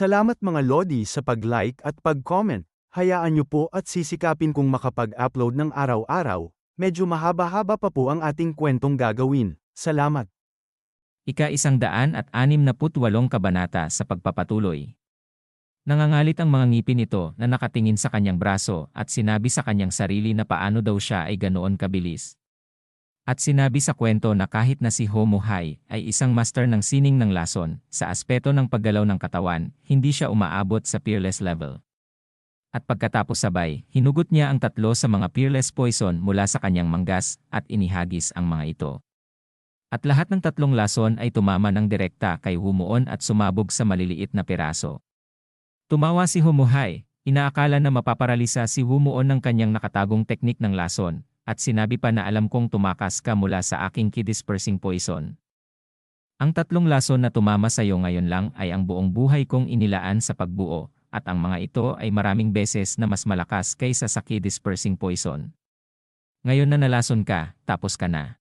Salamat mga Lodi sa pag-like at pag-comment. Hayaan niyo po at sisikapin kong makapag-upload ng araw-araw. Medyo mahaba-haba pa po ang ating kwentong gagawin. Salamat. Ika isang daan at anim na putwalong kabanata sa pagpapatuloy. Nangangalit ang mga ngipin nito na nakatingin sa kanyang braso at sinabi sa kanyang sarili na paano daw siya ay ganoon kabilis. At sinabi sa kwento na kahit na si Homo Hai ay isang master ng sining ng lason, sa aspeto ng paggalaw ng katawan, hindi siya umaabot sa peerless level. At pagkatapos sabay, hinugot niya ang tatlo sa mga peerless poison mula sa kanyang manggas at inihagis ang mga ito. At lahat ng tatlong lason ay tumama ng direkta kay Humuon at sumabog sa maliliit na piraso. Tumawa si Humuhay, inaakala na mapaparalisa si Humuon ng kanyang nakatagong teknik ng lason, at sinabi pa na alam kong tumakas ka mula sa aking key-dispersing poison. Ang tatlong lason na tumama sa iyo ngayon lang ay ang buong buhay kong inilaan sa pagbuo, at ang mga ito ay maraming beses na mas malakas kaysa sa key-dispersing poison. Ngayon na nalason ka, tapos ka na.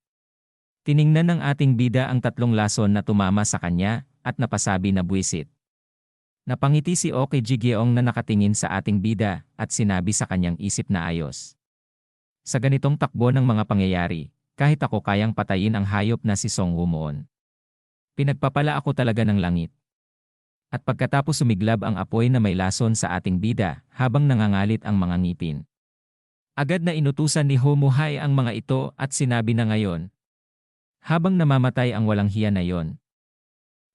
Tiningnan ng ating bida ang tatlong lason na tumama sa kanya, at napasabi na buwisit. Napangiti si Oke Jigeong na nakatingin sa ating bida, at sinabi sa kanyang isip na ayos. Sa ganitong takbo ng mga pangyayari, kahit ako kayang patayin ang hayop na si Song Wumoon. Pinagpapala ako talaga ng langit. At pagkatapos sumiglab ang apoy na may lason sa ating bida, habang nangangalit ang mga ngipin. Agad na inutusan ni Homuhay ang mga ito at sinabi na ngayon, habang namamatay ang walang hiya na yon.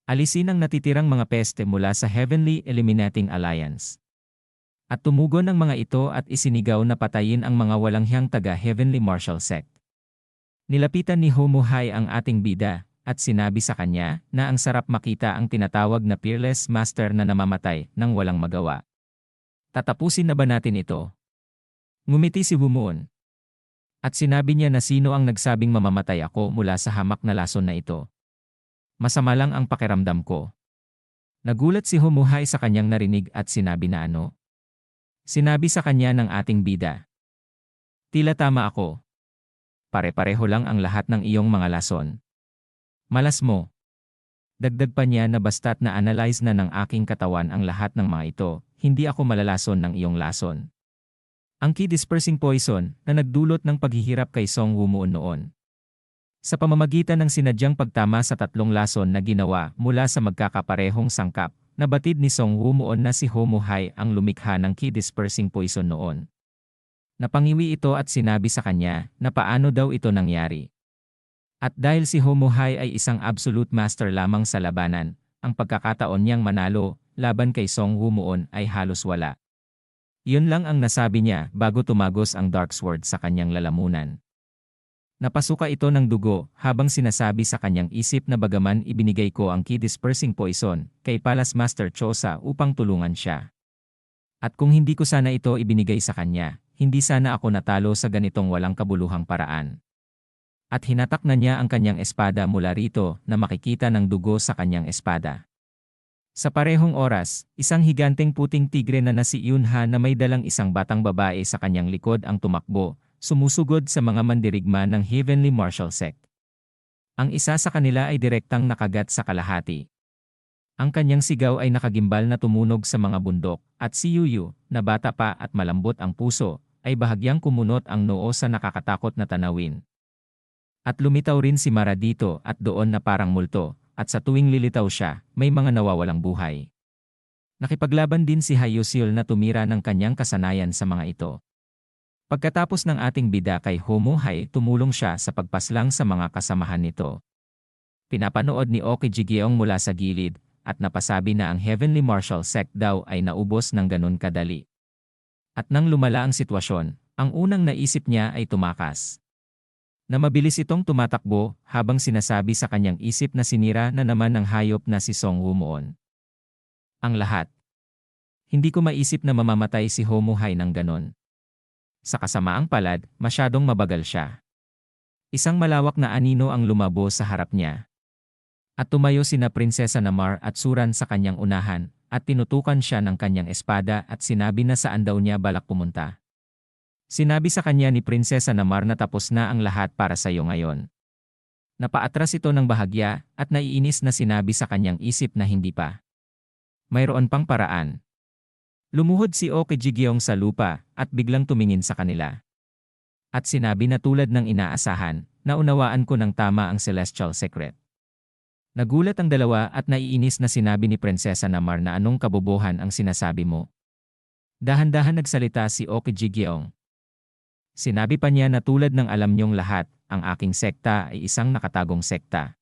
Alisin ang natitirang mga peste mula sa Heavenly Eliminating Alliance. At tumugon ang mga ito at isinigaw na patayin ang mga walang hiyang taga-Heavenly Martial Sect. Nilapitan ni Homuhay ang ating bida, at sinabi sa kanya na ang sarap makita ang tinatawag na Peerless Master na namamatay nang walang magawa. Tatapusin na ba natin ito? Ngumiti si Humuon. At sinabi niya na sino ang nagsabing mamamatay ako mula sa hamak na lason na ito. Masama lang ang pakiramdam ko. Nagulat si Humuhay sa kanyang narinig at sinabi na ano. Sinabi sa kanya ng ating bida. Tila tama ako. Pare-pareho lang ang lahat ng iyong mga lason. Malas mo. Dagdag pa niya na basta't na-analyze na ng aking katawan ang lahat ng mga ito, hindi ako malalason ng iyong lason. Ang key dispersing poison na nagdulot ng paghihirap kay Song Wumuon noon. Sa pamamagitan ng sinadyang pagtama sa tatlong lason na ginawa mula sa magkakaparehong sangkap, nabatid ni Song Wumuon na si Homo Hai ang lumikha ng key dispersing poison noon. Napangiwi ito at sinabi sa kanya na paano daw ito nangyari. At dahil si Homo Hai ay isang absolute master lamang sa labanan, ang pagkakataon niyang manalo laban kay Song Wumuon ay halos wala. Yun lang ang nasabi niya bago tumagos ang Dark Sword sa kanyang lalamunan. Napasuka ito ng dugo habang sinasabi sa kanyang isip na bagaman ibinigay ko ang key dispersing poison kay Palace Master Chosa upang tulungan siya. At kung hindi ko sana ito ibinigay sa kanya, hindi sana ako natalo sa ganitong walang kabuluhang paraan. At hinatak na niya ang kanyang espada mula rito na makikita ng dugo sa kanyang espada. Sa parehong oras, isang higanteng puting tigre na nasi Yunha na may dalang isang batang babae sa kanyang likod ang tumakbo, sumusugod sa mga mandirigma ng Heavenly Martial Sect. Ang isa sa kanila ay direktang nakagat sa kalahati. Ang kanyang sigaw ay nakagimbal na tumunog sa mga bundok, at si Yuyu, na bata pa at malambot ang puso, ay bahagyang kumunot ang noo sa nakakatakot na tanawin. At lumitaw rin si Mara dito at doon na parang multo, at sa tuwing lilitaw siya, may mga nawawalang buhay. Nakipaglaban din si Hayusil na tumira ng kanyang kasanayan sa mga ito. Pagkatapos ng ating bida kay Homo Hai, tumulong siya sa pagpaslang sa mga kasamahan nito. Pinapanood ni Oki Jigeong mula sa gilid, at napasabi na ang Heavenly Martial Sect daw ay naubos ng ganun kadali. At nang lumala ang sitwasyon, ang unang naisip niya ay tumakas na mabilis itong tumatakbo habang sinasabi sa kanyang isip na sinira na naman ng hayop na si Song Wumuon. Ang lahat. Hindi ko maisip na mamamatay si Homo Hai ng ganon. Sa kasamaang palad, masyadong mabagal siya. Isang malawak na anino ang lumabo sa harap niya. At tumayo sina Prinsesa Namar at Suran sa kanyang unahan, at tinutukan siya ng kanyang espada at sinabi na saan daw niya balak pumunta. Sinabi sa kanya ni Prinsesa Namar na tapos na ang lahat para sa iyo ngayon. Napaatras ito ng bahagya at naiinis na sinabi sa kanyang isip na hindi pa. mayroon pang paraan. Lumuhod si Oke Jigyong sa lupa at biglang tumingin sa kanila. At sinabi na tulad ng inaasahan, naunawaan ko ng tama ang celestial secret. Nagulat ang dalawa at naiinis na sinabi ni Prinsesa Namar na anong kabobohan ang sinasabi mo. Dahan-dahan nagsalita si Oke Jigyong. Sinabi pa niya na tulad ng alam niyong lahat, ang aking sekta ay isang nakatagong sekta.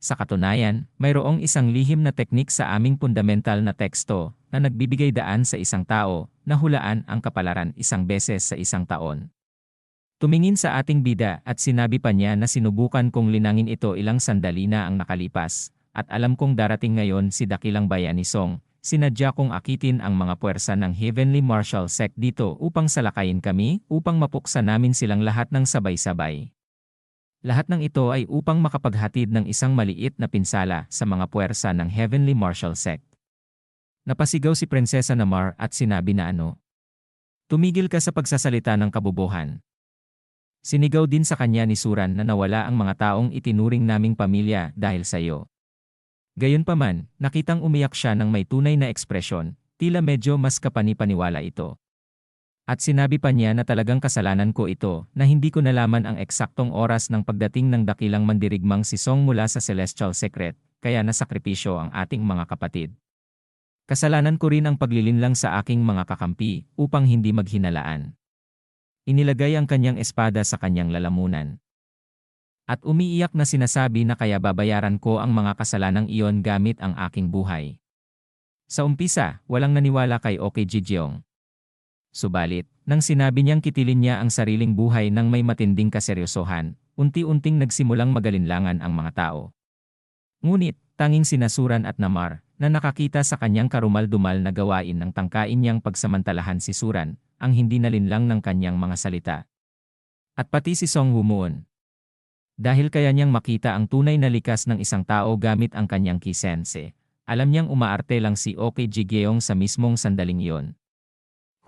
Sa katunayan, mayroong isang lihim na teknik sa aming fundamental na teksto na nagbibigay daan sa isang tao na hulaan ang kapalaran isang beses sa isang taon. Tumingin sa ating bida at sinabi pa niya na sinubukan kong linangin ito ilang sandali na ang nakalipas, at alam kong darating ngayon si Dakilang Bayani Song, sinadya kong akitin ang mga puwersa ng Heavenly Martial Sect dito upang salakayin kami, upang mapuksa namin silang lahat ng sabay-sabay. Lahat ng ito ay upang makapaghatid ng isang maliit na pinsala sa mga puwersa ng Heavenly Martial Sect. Napasigaw si Prinsesa Namar at sinabi na ano. Tumigil ka sa pagsasalita ng kabubuhan. Sinigaw din sa kanya ni Suran na nawala ang mga taong itinuring naming pamilya dahil sa iyo. Gayunpaman, nakitang umiyak siya ng may tunay na ekspresyon, tila medyo mas kapani-paniwala ito. At sinabi pa niya na talagang kasalanan ko ito, na hindi ko nalaman ang eksaktong oras ng pagdating ng dakilang mandirigmang si Song mula sa Celestial Secret, kaya nasakripisyo ang ating mga kapatid. Kasalanan ko rin ang paglilinlang sa aking mga kakampi upang hindi maghinalaan. Inilagay ang kanyang espada sa kanyang lalamunan. At umiiyak na sinasabi na kaya babayaran ko ang mga kasalanang iyon gamit ang aking buhay. Sa umpisa, walang naniwala kay Oke Jijeong. Subalit, nang sinabi niyang kitilin niya ang sariling buhay ng may matinding kaseryosohan, unti-unting nagsimulang magalinlangan ang mga tao. Ngunit, tanging sinasuran at namar, na nakakita sa kanyang karumal-dumal na gawain ng tangkain niyang pagsamantalahan si Suran, ang hindi nalinlang ng kanyang mga salita. At pati si Song Humuon. Dahil kaya niyang makita ang tunay na likas ng isang tao gamit ang kanyang kisense, alam niyang umaarte lang si Oke Jigeong sa mismong sandaling iyon.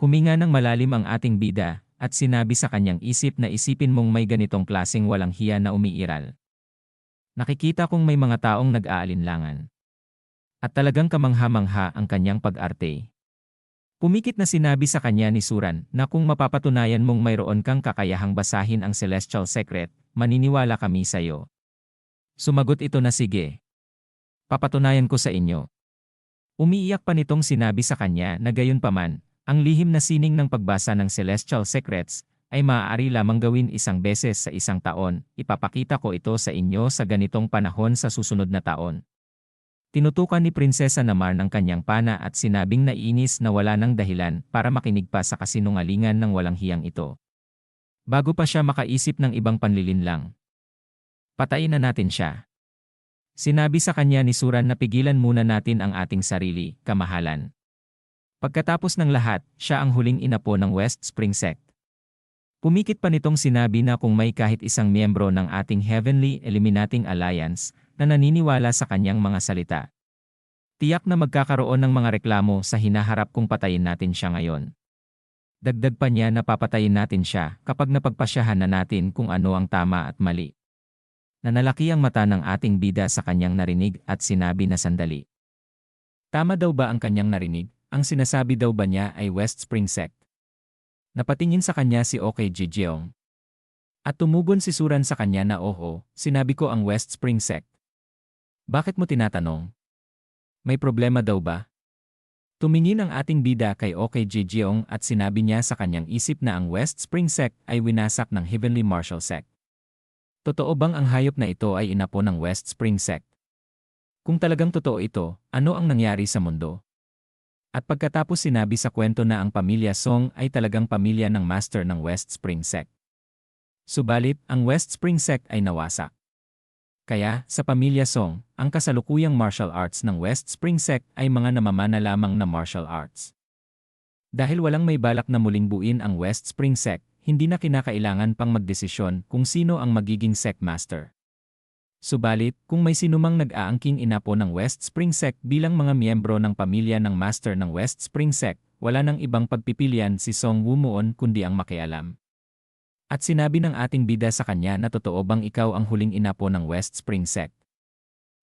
Huminga ng malalim ang ating bida, at sinabi sa kanyang isip na isipin mong may ganitong klaseng walang hiya na umiiral. Nakikita kong may mga taong nag-aalinlangan. At talagang kamangha-mangha ang kanyang pag-arte. Pumikit na sinabi sa kanya ni Suran na kung mapapatunayan mong mayroon kang kakayahang basahin ang celestial secret, maniniwala kami sa iyo. Sumagot ito na sige. Papatunayan ko sa inyo. Umiiyak pa nitong sinabi sa kanya na gayon paman, ang lihim na sining ng pagbasa ng celestial secrets ay maaari lamang gawin isang beses sa isang taon, ipapakita ko ito sa inyo sa ganitong panahon sa susunod na taon. Tinutukan ni Prinsesa Namar ng kanyang pana at sinabing naiinis na wala ng dahilan para makinig pa sa kasinungalingan ng walang hiyang ito. Bago pa siya makaisip ng ibang panlilinlang. Patayin na natin siya. Sinabi sa kanya ni Suran na pigilan muna natin ang ating sarili, kamahalan. Pagkatapos ng lahat, siya ang huling inapo ng West Spring Sect. Pumikit pa nitong sinabi na kung may kahit isang miyembro ng ating Heavenly Eliminating Alliance na naniniwala sa kanyang mga salita. Tiyak na magkakaroon ng mga reklamo sa hinaharap kung patayin natin siya ngayon. Dagdag pa niya na papatayin natin siya kapag napagpasyahan na natin kung ano ang tama at mali. Nanalaki ang mata ng ating bida sa kanyang narinig at sinabi na sandali. Tama daw ba ang kanyang narinig? Ang sinasabi daw ba niya ay West Spring Sect? Napatingin sa kanya si OK Jijeong. At tumugon si Suran sa kanya na oho, sinabi ko ang West Spring Sect. Bakit mo tinatanong? May problema daw ba? Tumingin ang ating bida kay OK Jeong at sinabi niya sa kanyang isip na ang West Spring Sect ay winasak ng Heavenly Martial Sect. Totoo bang ang hayop na ito ay inapo ng West Spring Sect? Kung talagang totoo ito, ano ang nangyari sa mundo? At pagkatapos sinabi sa kwento na ang pamilya Song ay talagang pamilya ng master ng West Spring Sect. Subalit, ang West Spring Sect ay nawasak. Kaya, sa pamilya Song, ang kasalukuyang martial arts ng West Spring Sect ay mga namamana lamang na martial arts. Dahil walang may balak na muling buin ang West Spring Sect, hindi na kinakailangan pang magdesisyon kung sino ang magiging sect master. Subalit, kung may sinumang nag-aangking inapo ng West Spring Sect bilang mga miyembro ng pamilya ng master ng West Spring Sect, wala nang ibang pagpipilian si Song Wumuon kundi ang makialam. At sinabi ng ating bida sa kanya na totoo bang ikaw ang huling inapo ng West Spring Sect.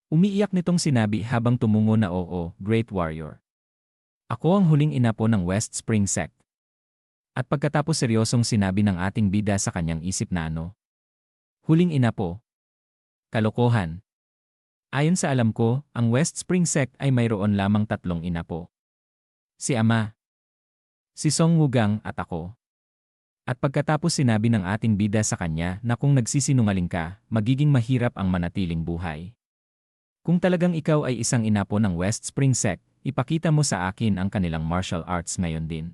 Umiiyak nitong sinabi habang tumungo na oo, Great Warrior. Ako ang huling inapo ng West Spring Sect. At pagkatapos seryosong sinabi ng ating bida sa kanyang isip na ano. Huling inapo. Kalokohan. Ayon sa alam ko, ang West Spring Sect ay mayroon lamang tatlong inapo. Si Ama, si Song Wugang at ako. At pagkatapos sinabi ng ating bida sa kanya na kung nagsisinungaling ka, magiging mahirap ang manatiling buhay. Kung talagang ikaw ay isang inapo ng West Spring Sect, ipakita mo sa akin ang kanilang martial arts ngayon din.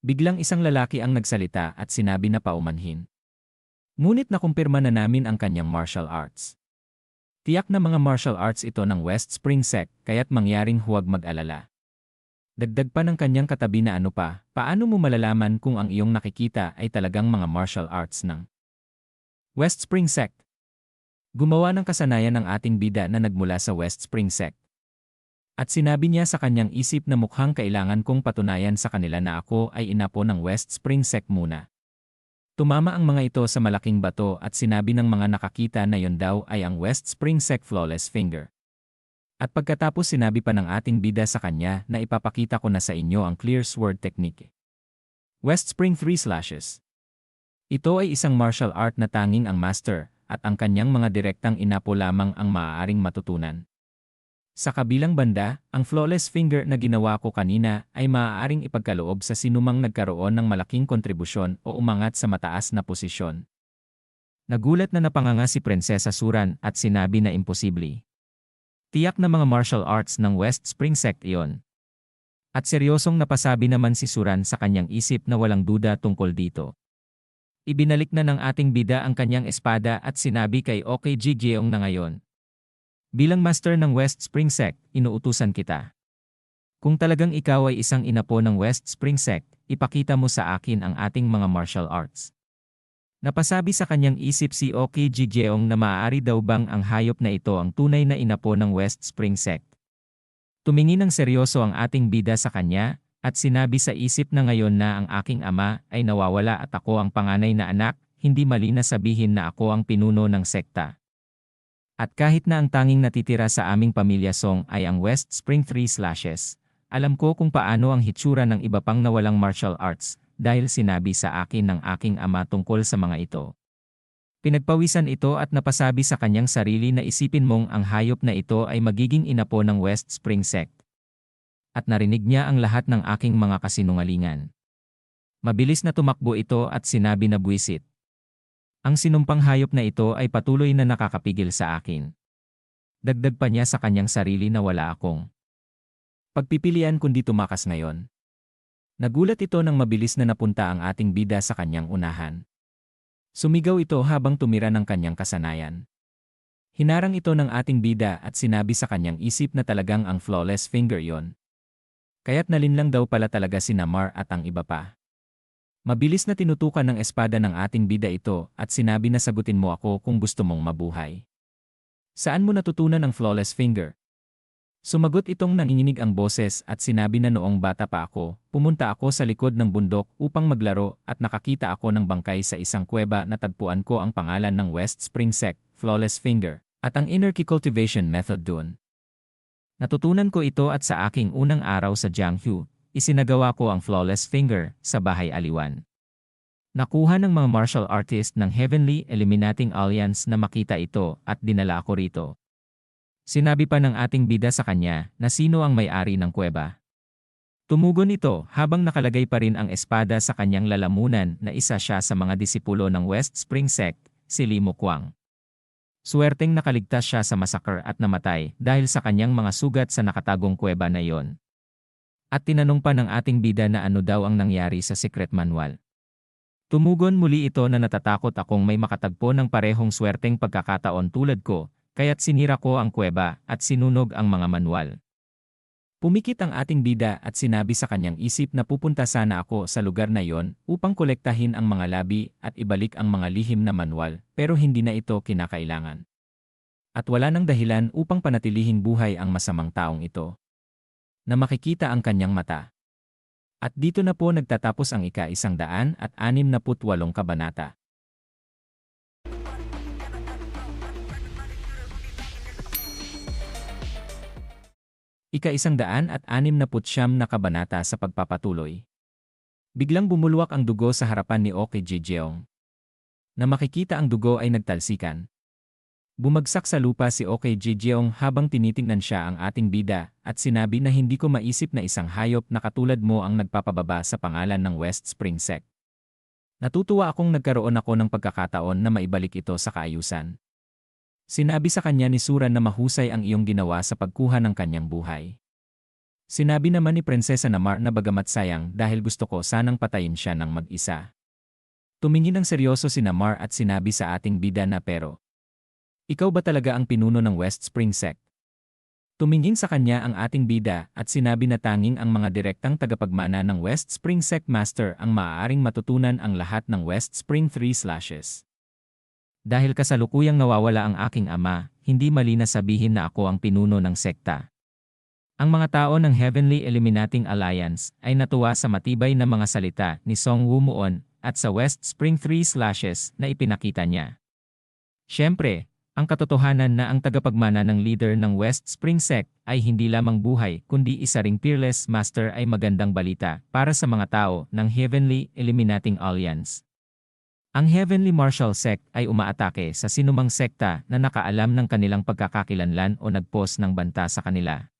Biglang isang lalaki ang nagsalita at sinabi na paumanhin. Ngunit nakumpirma na namin ang kanyang martial arts. Tiyak na mga martial arts ito ng West Spring Sect kaya't mangyaring huwag mag-alala. Dagdag pa ng kanyang katabi na ano pa, paano mo malalaman kung ang iyong nakikita ay talagang mga martial arts ng West Spring Sect? Gumawa ng kasanayan ng ating bida na nagmula sa West Spring Sect. At sinabi niya sa kanyang isip na mukhang kailangan kong patunayan sa kanila na ako ay inapo ng West Spring Sect muna. Tumama ang mga ito sa malaking bato at sinabi ng mga nakakita na yon daw ay ang West Spring Sect Flawless Finger. At pagkatapos sinabi pa ng ating bida sa kanya na ipapakita ko na sa inyo ang clear sword technique. West Spring 3 Slashes Ito ay isang martial art na tanging ang master at ang kanyang mga direktang inapo lamang ang maaaring matutunan. Sa kabilang banda, ang flawless finger na ginawa ko kanina ay maaaring ipagkaloob sa sinumang nagkaroon ng malaking kontribusyon o umangat sa mataas na posisyon. Nagulat na napanganga si Prinsesa Suran at sinabi na imposible. Tiyak na mga martial arts ng West Spring Sect iyon. At seryosong napasabi naman si Suran sa kanyang isip na walang duda tungkol dito. Ibinalik na ng ating bida ang kanyang espada at sinabi kay OKG Geong na ngayon, Bilang master ng West Spring Sect, inuutusan kita. Kung talagang ikaw ay isang inapo ng West Spring Sect, ipakita mo sa akin ang ating mga martial arts. Napasabi sa kanyang isip si Oki Jijeong na maaari daw bang ang hayop na ito ang tunay na inapo ng West Spring Sect. Tumingin ng seryoso ang ating bida sa kanya, at sinabi sa isip na ngayon na ang aking ama ay nawawala at ako ang panganay na anak, hindi mali na sabihin na ako ang pinuno ng sekta. At kahit na ang tanging natitira sa aming pamilya song ay ang West Spring 3 Slashes, alam ko kung paano ang hitsura ng iba pang nawalang martial arts dahil sinabi sa akin ng aking ama tungkol sa mga ito. Pinagpawisan ito at napasabi sa kanyang sarili na isipin mong ang hayop na ito ay magiging inapo ng West Spring Sect. At narinig niya ang lahat ng aking mga kasinungalingan. Mabilis na tumakbo ito at sinabi na buwisit. Ang sinumpang hayop na ito ay patuloy na nakakapigil sa akin. Dagdag pa niya sa kanyang sarili na wala akong pagpipilian kundi tumakas ngayon. Nagulat ito nang mabilis na napunta ang ating bida sa kanyang unahan. Sumigaw ito habang tumira ng kanyang kasanayan. Hinarang ito ng ating bida at sinabi sa kanyang isip na talagang ang flawless finger yon. Kaya't nalinlang daw pala talaga si Namar at ang iba pa. Mabilis na tinutukan ng espada ng ating bida ito at sinabi na sagutin mo ako kung gusto mong mabuhay. Saan mo natutunan ang flawless finger? Sumagot itong nanginginig ang boses at sinabi na noong bata pa ako, pumunta ako sa likod ng bundok upang maglaro at nakakita ako ng bangkay sa isang kuweba na tagpuan ko ang pangalan ng West Spring Sect, Flawless Finger, at ang inner key cultivation method doon. Natutunan ko ito at sa aking unang araw sa Jianghu, isinagawa ko ang flawless finger sa bahay aliwan. Nakuha ng mga martial artist ng Heavenly Eliminating Alliance na makita ito at dinala ako rito. Sinabi pa ng ating bida sa kanya na sino ang may-ari ng kuweba. Tumugon ito habang nakalagay pa rin ang espada sa kanyang lalamunan na isa siya sa mga disipulo ng West Spring Sect, si Limo Kwang. Swerteng nakaligtas siya sa massacre at namatay dahil sa kanyang mga sugat sa nakatagong kuweba na iyon. At tinanong pa ng ating bida na ano daw ang nangyari sa secret manual. Tumugon muli ito na natatakot akong may makatagpo ng parehong swerteng pagkakataon tulad ko, kaya't sinira ko ang kuweba at sinunog ang mga manual. Pumikit ang ating bida at sinabi sa kanyang isip na pupunta sana ako sa lugar na yon upang kolektahin ang mga labi at ibalik ang mga lihim na manual pero hindi na ito kinakailangan. At wala nang dahilan upang panatilihin buhay ang masamang taong ito na makikita ang kanyang mata. At dito na po nagtatapos ang ika-isang daan at anim na putwalong kabanata. Ika-isang daan at anim na putsyam na kabanata sa pagpapatuloy. Biglang bumulwak ang dugo sa harapan ni Oke Jejeong. Na makikita ang dugo ay nagtalsikan. Bumagsak sa lupa si Oke Jejeong habang tinitingnan siya ang ating bida at sinabi na hindi ko maisip na isang hayop na katulad mo ang nagpapababa sa pangalan ng West Spring Sect. Natutuwa akong nagkaroon ako ng pagkakataon na maibalik ito sa kaayusan. Sinabi sa kanya ni Suran na mahusay ang iyong ginawa sa pagkuha ng kanyang buhay. Sinabi naman ni Prinsesa Namar na bagamat sayang dahil gusto ko sanang patayin siya ng mag-isa. Tumingin ng seryoso si Namar at sinabi sa ating bida na pero, Ikaw ba talaga ang pinuno ng West Spring Sect? Tumingin sa kanya ang ating bida at sinabi na tanging ang mga direktang tagapagmana ng West Spring Sect Master ang maaaring matutunan ang lahat ng West Spring 3 slashes. Dahil kasalukuyang nawawala ang aking ama, hindi mali na sabihin na ako ang pinuno ng sekta. Ang mga tao ng Heavenly Eliminating Alliance ay natuwa sa matibay na mga salita ni Song Wumuon at sa West Spring 3 slashes na ipinakita niya. Siyempre, ang katotohanan na ang tagapagmana ng leader ng West Spring Sect ay hindi lamang buhay kundi isa ring peerless master ay magandang balita para sa mga tao ng Heavenly Eliminating Alliance. Ang Heavenly Martial Sect ay umaatake sa sinumang sekta na nakaalam ng kanilang pagkakakilanlan o nagpos ng banta sa kanila.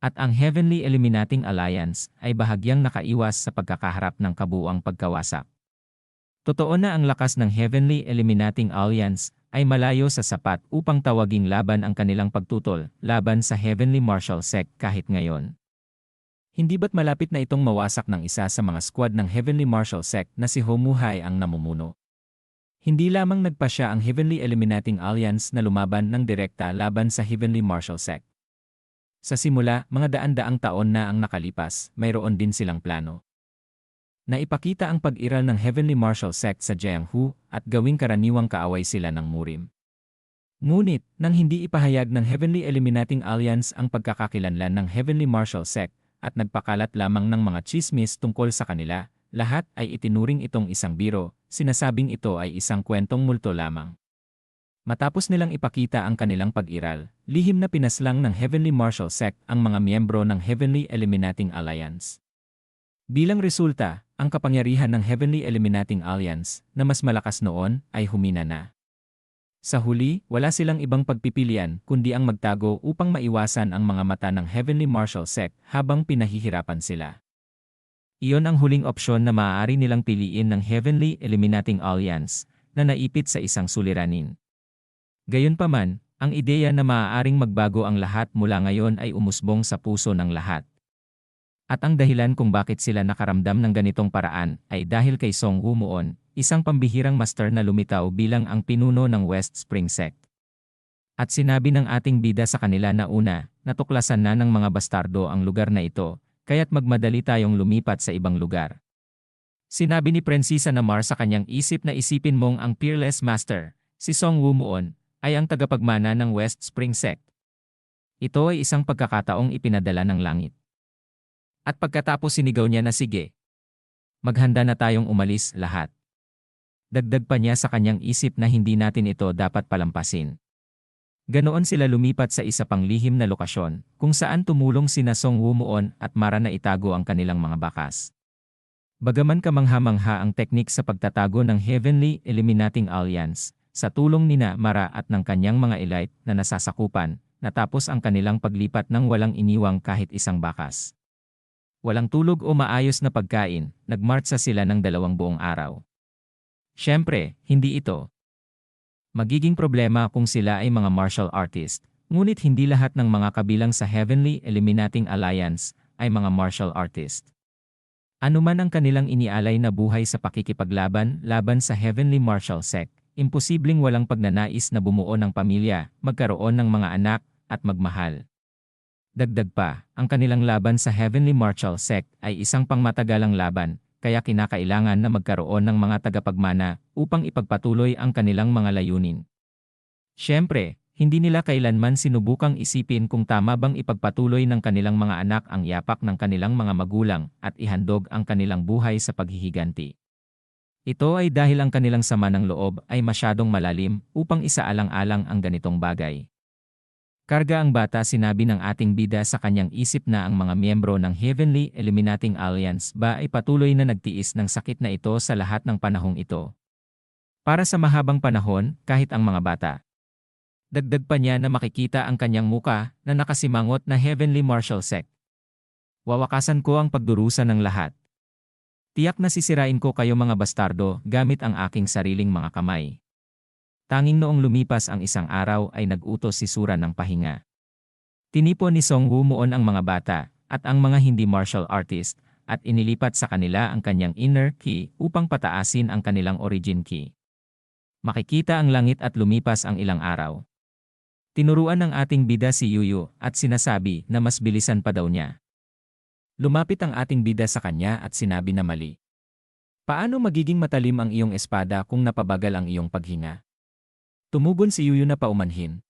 At ang Heavenly Eliminating Alliance ay bahagyang nakaiwas sa pagkakaharap ng kabuuang pagkawasak. Totoo na ang lakas ng Heavenly Eliminating Alliance ay malayo sa sapat upang tawaging laban ang kanilang pagtutol laban sa Heavenly Martial Sect kahit ngayon. Hindi ba't malapit na itong mawasak ng isa sa mga squad ng Heavenly Martial Sect na si Homuhai ang namumuno? Hindi lamang nagpa siya ang Heavenly Eliminating Alliance na lumaban ng direkta laban sa Heavenly Martial Sect. Sa simula, mga daan-daang taon na ang nakalipas, mayroon din silang plano. Naipakita ang pag-iral ng Heavenly Martial Sect sa Jianghu at gawing karaniwang kaaway sila ng Murim. Ngunit, nang hindi ipahayag ng Heavenly Eliminating Alliance ang pagkakakilanlan ng Heavenly Martial Sect, at nagpakalat lamang ng mga chismis tungkol sa kanila, lahat ay itinuring itong isang biro, sinasabing ito ay isang kwentong multo lamang. Matapos nilang ipakita ang kanilang pag-iral, lihim na pinaslang ng Heavenly Martial Sect ang mga miyembro ng Heavenly Eliminating Alliance. Bilang resulta, ang kapangyarihan ng Heavenly Eliminating Alliance, na mas malakas noon, ay humina na. Sa huli, wala silang ibang pagpipilian kundi ang magtago upang maiwasan ang mga mata ng Heavenly Martial Sect habang pinahihirapan sila. Iyon ang huling opsyon na maaari nilang piliin ng Heavenly Eliminating Alliance na naipit sa isang suliranin. Gayunpaman, ang ideya na maaaring magbago ang lahat mula ngayon ay umusbong sa puso ng lahat. At ang dahilan kung bakit sila nakaramdam ng ganitong paraan ay dahil kay Song Wumuon, isang pambihirang master na lumitaw bilang ang pinuno ng West Spring Sect. At sinabi ng ating bida sa kanila na una, natuklasan na ng mga bastardo ang lugar na ito, kaya't magmadali tayong lumipat sa ibang lugar. Sinabi ni Prinsesa Namar sa kanyang isip na isipin mong ang peerless master, si Song Wumuon, ay ang tagapagmana ng West Spring Sect. Ito ay isang pagkakataong ipinadala ng langit. At pagkatapos sinigaw niya na sige. Maghanda na tayong umalis lahat. Dagdag pa niya sa kanyang isip na hindi natin ito dapat palampasin. Ganoon sila lumipat sa isa pang lihim na lokasyon, kung saan tumulong sina Song Wumuon at Mara na itago ang kanilang mga bakas. Bagaman kamangha-mangha ang teknik sa pagtatago ng Heavenly Eliminating Alliance, sa tulong nina Mara at ng kanyang mga elite na nasasakupan, natapos ang kanilang paglipat ng walang iniwang kahit isang bakas. Walang tulog o maayos na pagkain, nagmartsa sila ng dalawang buong araw. Siyempre, hindi ito. Magiging problema kung sila ay mga martial artist, ngunit hindi lahat ng mga kabilang sa Heavenly Eliminating Alliance ay mga martial artist. Ano man ang kanilang inialay na buhay sa pakikipaglaban laban sa Heavenly Martial Sect, imposibleng walang pagnanais na bumuo ng pamilya, magkaroon ng mga anak, at magmahal. Dagdag pa, ang kanilang laban sa Heavenly Martial Sect ay isang pangmatagalang laban, kaya kinakailangan na magkaroon ng mga tagapagmana upang ipagpatuloy ang kanilang mga layunin. Siyempre, hindi nila kailanman sinubukang isipin kung tama bang ipagpatuloy ng kanilang mga anak ang yapak ng kanilang mga magulang at ihandog ang kanilang buhay sa paghihiganti. Ito ay dahil ang kanilang sama ng loob ay masyadong malalim upang isaalang-alang ang ganitong bagay. Karga ang bata sinabi ng ating bida sa kanyang isip na ang mga miyembro ng Heavenly Eliminating Alliance ba ay patuloy na nagtiis ng sakit na ito sa lahat ng panahong ito. Para sa mahabang panahon, kahit ang mga bata. Dagdag pa niya na makikita ang kanyang muka na nakasimangot na Heavenly Martial Sect. Wawakasan ko ang pagdurusa ng lahat. Tiyak na sisirain ko kayo mga bastardo gamit ang aking sariling mga kamay. Tanging noong lumipas ang isang araw ay nag-utos si Sura ng pahinga. Tinipo ni Song Wumuon ang mga bata at ang mga hindi martial artist at inilipat sa kanila ang kanyang inner key upang pataasin ang kanilang origin key. Makikita ang langit at lumipas ang ilang araw. Tinuruan ng ating bida si Yuyu at sinasabi na mas bilisan pa daw niya. Lumapit ang ating bida sa kanya at sinabi na mali. Paano magiging matalim ang iyong espada kung napabagal ang iyong paghinga? Tumugon si Yuyu na paumanhin.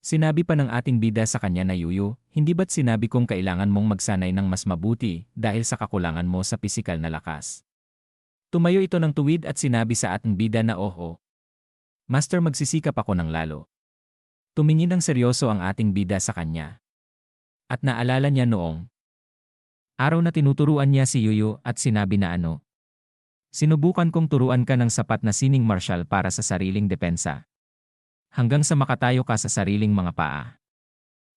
Sinabi pa ng ating bida sa kanya na Yuyu, hindi ba't sinabi kong kailangan mong magsanay ng mas mabuti dahil sa kakulangan mo sa pisikal na lakas? Tumayo ito ng tuwid at sinabi sa ating bida na oho. Master magsisikap ako ng lalo. Tumingin ng seryoso ang ating bida sa kanya. At naalala niya noong araw na tinuturuan niya si Yuyu at sinabi na ano. Sinubukan kong turuan ka ng sapat na sining martial para sa sariling depensa hanggang sa makatayo ka sa sariling mga paa.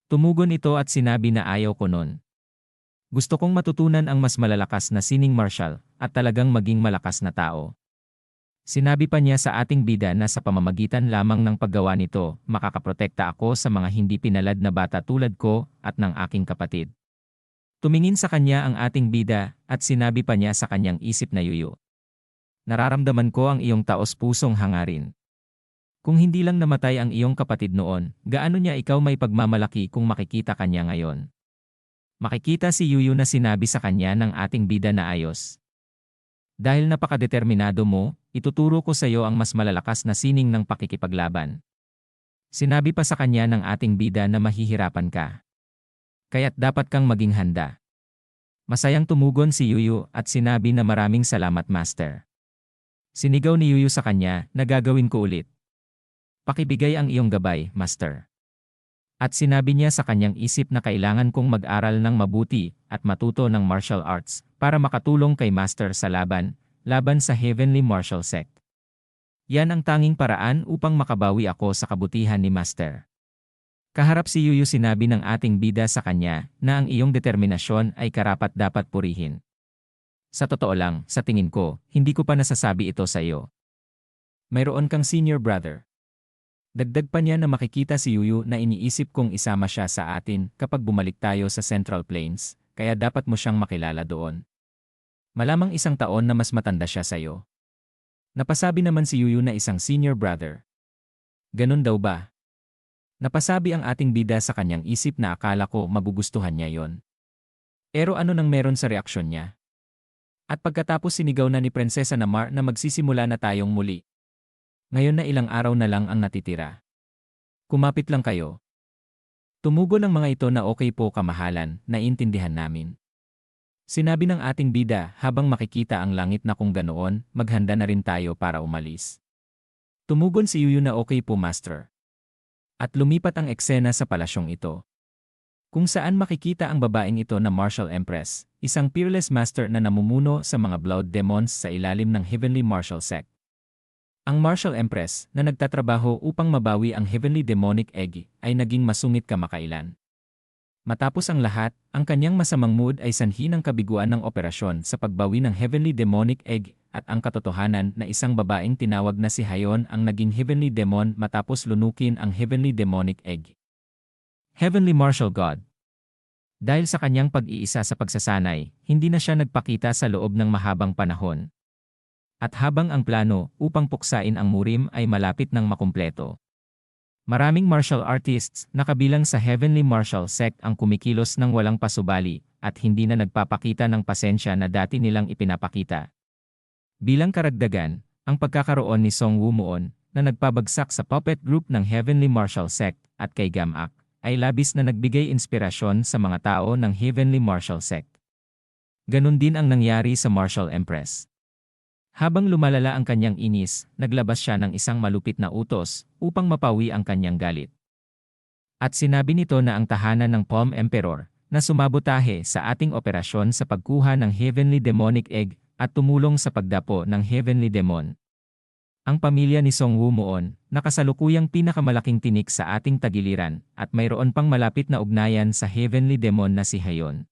Tumugon ito at sinabi na ayaw ko nun. Gusto kong matutunan ang mas malalakas na sining martial at talagang maging malakas na tao. Sinabi pa niya sa ating bida na sa pamamagitan lamang ng paggawa nito, makakaprotekta ako sa mga hindi pinalad na bata tulad ko at ng aking kapatid. Tumingin sa kanya ang ating bida at sinabi pa niya sa kanyang isip na yuyo. Nararamdaman ko ang iyong taos pusong hangarin. Kung hindi lang namatay ang iyong kapatid noon, gaano niya ikaw may pagmamalaki kung makikita kanya ngayon? Makikita si Yuyu na sinabi sa kanya ng ating bida na ayos. Dahil napakadeterminado mo, ituturo ko sa iyo ang mas malalakas na sining ng pakikipaglaban. Sinabi pa sa kanya ng ating bida na mahihirapan ka. Kaya't dapat kang maging handa. Masayang tumugon si Yuyu at sinabi na maraming salamat master. Sinigaw ni Yuyu sa kanya na gagawin ko ulit. Pakibigay ang iyong gabay, Master. At sinabi niya sa kanyang isip na kailangan kong mag-aral ng mabuti at matuto ng martial arts para makatulong kay Master sa laban, laban sa Heavenly Martial Sect. Yan ang tanging paraan upang makabawi ako sa kabutihan ni Master. Kaharap si Yuyu sinabi ng ating bida sa kanya na ang iyong determinasyon ay karapat dapat purihin. Sa totoo lang, sa tingin ko, hindi ko pa nasasabi ito sa iyo. Mayroon kang senior brother. Dagdag pa niya na makikita si Yuyu na iniisip kong isama siya sa atin kapag bumalik tayo sa Central Plains, kaya dapat mo siyang makilala doon. Malamang isang taon na mas matanda siya sa'yo. Napasabi naman si Yuyu na isang senior brother. Ganun daw ba? Napasabi ang ating bida sa kanyang isip na akala ko magugustuhan niya yon. Pero ano nang meron sa reaksyon niya? At pagkatapos sinigaw na ni Prinsesa Namar na magsisimula na tayong muli, ngayon na ilang araw na lang ang natitira. Kumapit lang kayo. Tumugo ng mga ito na okay po kamahalan, naintindihan namin. Sinabi ng ating bida habang makikita ang langit na kung ganoon, maghanda na rin tayo para umalis. Tumugon si Yuyu na okay po master. At lumipat ang eksena sa palasyong ito. Kung saan makikita ang babaeng ito na Martial Empress, isang peerless master na namumuno sa mga blood demons sa ilalim ng Heavenly Martial Sect. Ang Martial Empress na nagtatrabaho upang mabawi ang Heavenly Demonic Egg ay naging masungit kamakailan. Matapos ang lahat, ang kanyang masamang mood ay sanhi ng kabiguan ng operasyon sa pagbawi ng Heavenly Demonic Egg at ang katotohanan na isang babaeng tinawag na si Hayon ang naging Heavenly Demon matapos lunukin ang Heavenly Demonic Egg. Heavenly Martial God Dahil sa kanyang pag-iisa sa pagsasanay, hindi na siya nagpakita sa loob ng mahabang panahon. At habang ang plano upang puksain ang murim ay malapit ng makumpleto. Maraming martial artists na kabilang sa Heavenly Martial Sect ang kumikilos ng walang pasubali at hindi na nagpapakita ng pasensya na dati nilang ipinapakita. Bilang karagdagan, ang pagkakaroon ni Song Wumuon na nagpabagsak sa puppet group ng Heavenly Martial Sect at kay Gamak ay labis na nagbigay inspirasyon sa mga tao ng Heavenly Martial Sect. Ganon din ang nangyari sa Martial Empress. Habang lumalala ang kanyang inis, naglabas siya ng isang malupit na utos upang mapawi ang kanyang galit. At sinabi nito na ang tahanan ng Palm Emperor, na sumabotahe sa ating operasyon sa pagkuha ng Heavenly Demonic Egg at tumulong sa pagdapo ng Heavenly Demon. Ang pamilya ni Song Woo Moon, nakasalukuyang pinakamalaking tinik sa ating tagiliran, at mayroon pang malapit na ugnayan sa Heavenly Demon na si Hayon.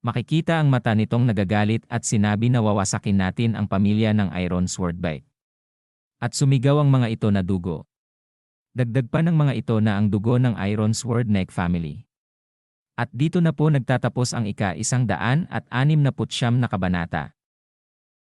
Makikita ang mata nitong nagagalit at sinabi na wawasakin natin ang pamilya ng Iron Sword Bite. At sumigaw ang mga ito na dugo. Dagdag pa ng mga ito na ang dugo ng Iron Sword Neck family. At dito na po nagtatapos ang ika isang daan at anim na putsyam na kabanata.